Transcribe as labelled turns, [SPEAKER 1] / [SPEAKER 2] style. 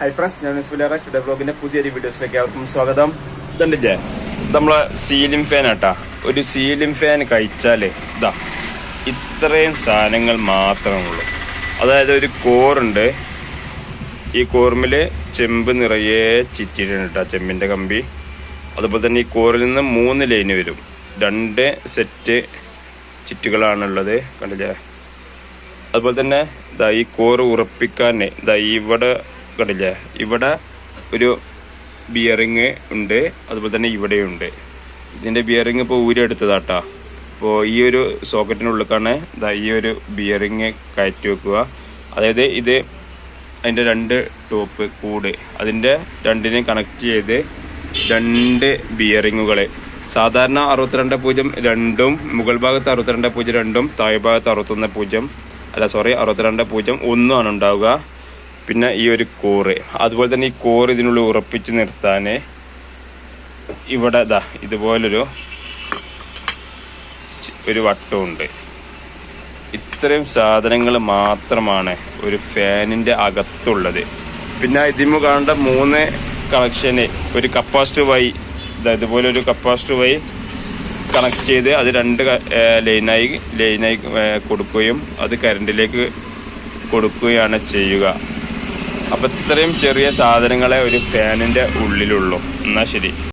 [SPEAKER 1] Hi friends ഞാൻ യൂസ്ഫുലിയറ today ബ്ലോഗിന്റെ പുതിയൊരു വീഡിയോസിലേക്ക് ആർക്കും സ്വാഗതം.
[SPEAKER 2] ഇതുണ്ടില്ലേ നമ്മളെ സീലിംഗ് ഫാൻ ആട്ടാ. ഒരു സീലിംഗ് ഫാൻ കഴിച്ചാലേ ഇതാ ഇത്രയും സാധനങ്ങൾ മാത്രമേ ഉള്ളൂ അതായത് ഒരു കോറുണ്ട്. ഈ കോർമിൽ ചെമ്പ് നിറയെ ചിറ്റിട്ടുണ്ട് കേട്ടോ ചെമ്പിന്റെ കമ്പി. അതുപോലെ തന്നെ ഈ കോറിൽ നിന്ന് മൂന്ന് ലൈൻ വരും. രണ്ട് സെറ്റ് ചിറ്റുകളാണുള്ളത്. കണ്ടില്ലേ? അതുപോലെ തന്നെ ഇതാ ഈ കോറ് ഉറപ്പിക്കാൻ ഇതാ ഇവിടെ കണ്ടില്ലേ? ഇവിടെ ഒരു ബിയറിങ് ഉണ്ട് അതുപോലെ തന്നെ ഇവിടെയുണ്ട് ഇതിന്റെ ബിയറിങ് ഇപ്പോൾ ഊരെടുത്തതാട്ടാ അപ്പോൾ ഈ ഒരു സോക്കറ്റിനുള്ളിലേക്കാണ് ഈ ഒരു ബിയറിങ് കയറ്റി വെക്കുക. അതായത് ഇത് അതിന്റെ രണ്ട് ടോപ്പ് കൂട് അതിന്റെ രണ്ടിനെയും കണക്ട് ചെയ്ത് രണ്ട് ബിയറിങ്ങുകൾ സാധാരണ അറുപത്തിരണ്ട് പൂജ്യം രണ്ടും മുകൾ ഭാഗത്ത് അറുപത്തിരണ്ട് പൂജ്യം രണ്ടും താഴെ ഭാഗത്ത് അറുപത്തൊന്ന് പൂജ്യം അല്ല സോറി അറുപത്തിരണ്ട് പൂജ്യം ഒന്നുമാണ് ഉണ്ടാവുക. പിന്നെ ഈ ഒരു കോറ്. അതുപോലെ തന്നെ ഈ കോറ് ഇതിനുള്ളിൽ ഉറപ്പിച്ച് നിർത്താൻ ഇവിടെ ഇതാ ഇതുപോലൊരു ഒരു വട്ടമുണ്ട്. ഇത്രയും സാധനങ്ങൾ മാത്രമാണ് ഒരു ഫാനിന്റെ അകത്തുള്ളത്. പിന്നെ ഇതിമു കാണേണ്ട മൂന്ന് കണക്ഷന് ഒരു കപ്പാസിറ്റർ വൈ ഇതാ ഇതുപോലെ ഒരു കപ്പാസിറ്റർ വൈ കണക്ട് ചെയ്ത് അത് രണ്ട് ലൈനായി ലൈനായി കൊടുക്കുകയും അത് കറണ്ടിലേക്ക് കൊടുക്കുകയാണ് ചെയ്യുക. അപ്പം ഇത്രയും ചെറിയ സാധനങ്ങളെ ഒരു ഫാനിന്റെ ഉള്ളിലുള്ളൂ. എന്നാൽ ശരി.